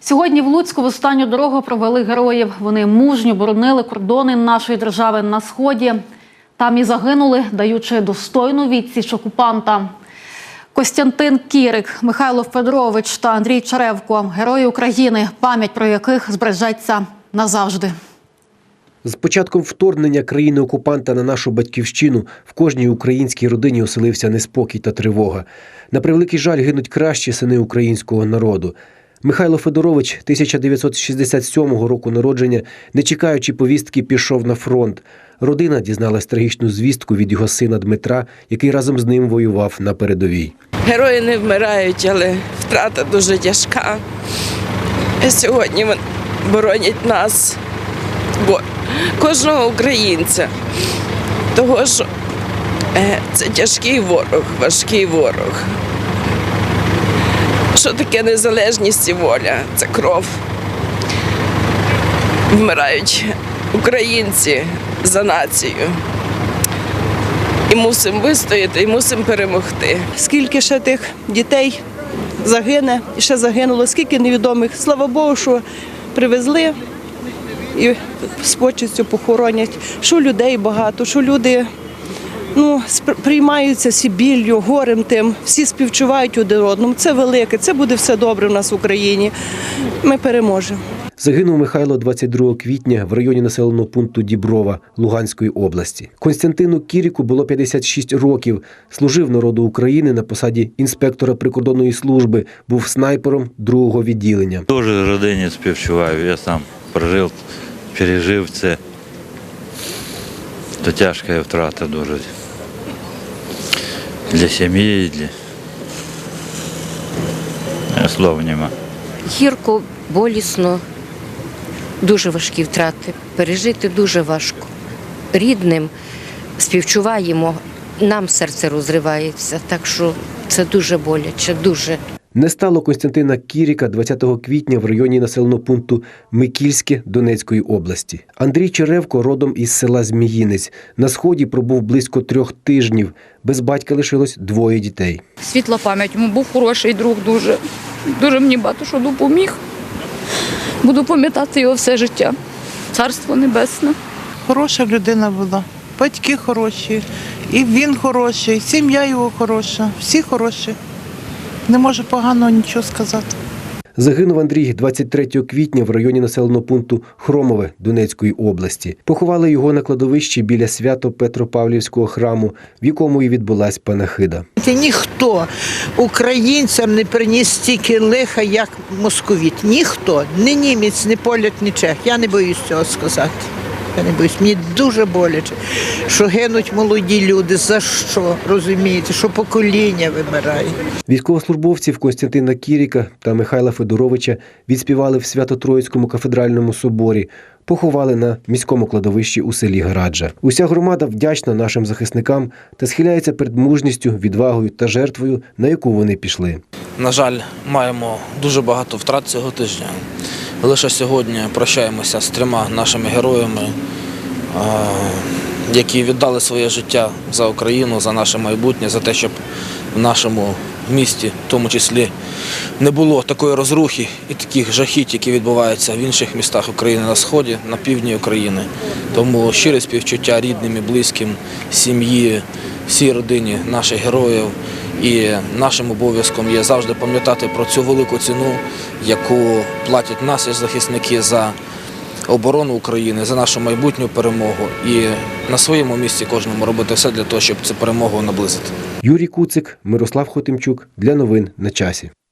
Сьогодні в Луцьку в останню дорогу провели героїв. Вони мужньо боронили кордони нашої держави на сході. Там і загинули, даючи достойну відсіч окупанта. Костянтин Кірик, Михайло Федорович та Андрій Черевко герої України, пам'ять про яких збережеться назавжди. З початком вторгнення країни-окупанта на нашу батьківщину в кожній українській родині оселився неспокій та тривога. На превеликий жаль гинуть кращі сини українського народу. Михайло Федорович 1967 року народження, не чекаючи повістки, пішов на фронт. Родина дізналась трагічну звістку від його сина Дмитра, який разом з ним воював на передовій. Герої не вмирають, але втрата дуже тяжка. Сьогодні вони боронять нас, бо кожного українця. Того що е, це тяжкий ворог, важкий ворог. Що таке незалежність і воля? Це кров. Вмирають українці за націю. І мусимо вистояти, і мусимо перемогти. скільки ще тих дітей загине ще загинуло, скільки невідомих. Слава Богу, що привезли і з почестю похоронять, що людей багато, що люди ну, приймаються всі біллю, горем тим, всі співчувають один одному. Це велике, це буде все добре в нас в Україні. Ми переможемо. Загинув Михайло 22 квітня в районі населеного пункту Діброва Луганської області. Константину Кіріку було 56 років. Служив народу України на посаді інспектора прикордонної служби, був снайпером другого відділення. Дуже родині співчуваю. Я сам прожив, пережив це. То тяжка втрата дуже. Для сім'ї, для слов нема. гірко, болісно, дуже важкі втрати. Пережити дуже важко. Рідним співчуваємо, нам серце розривається, так що це дуже боляче, дуже. Не стало Константина Кіріка 20 квітня в районі населеного пункту Микільське Донецької області. Андрій Черевко родом із села Зміїнець. На сході пробув близько трьох тижнів. Без батька лишилось двоє дітей. світла пам'ять. Йому був хороший друг дуже. Дуже мені багато що допоміг. Буду пам'ятати його все життя. Царство небесне. Хороша людина була, батьки хороші, і він хороший, і сім'я його хороша, всі хороші. Не можу поганого нічого сказати. Загинув Андрій 23 квітня в районі населеного пункту Хромове Донецької області. Поховали його на кладовищі біля свято Петропавлівського храму, в якому і відбулась панахида. Ти ніхто українцям не приніс стільки лиха, як московіт. Ніхто, ні німець, ні поляк, ні чех. Я не боюсь цього сказати. Я не боюсь. Мені дуже боляче, що гинуть молоді люди. За що розумієте? Що покоління вимирає. Військовослужбовців Константина Кіріка та Михайла Федоровича відспівали в Свято-Троїцькому кафедральному соборі, поховали на міському кладовищі у селі Гараджа. Уся громада вдячна нашим захисникам та схиляється перед мужністю, відвагою та жертвою, на яку вони пішли. На жаль, маємо дуже багато втрат цього тижня. Лише сьогодні прощаємося з трьома нашими героями, які віддали своє життя за Україну, за наше майбутнє, за те, щоб в нашому місті, в тому числі, не було такої розрухи і таких жахіть, які відбуваються в інших містах України на сході, на півдні України. Тому щире співчуття рідним і близьким, сім'ї, всій родині наших героїв. І нашим обов'язком є завжди пам'ятати про цю велику ціну, яку платять наші захисники за оборону України, за нашу майбутню перемогу. І на своєму місці кожному робити все для того, щоб цю перемогу наблизити. Юрій Куцик, Мирослав Хотимчук для новин на часі.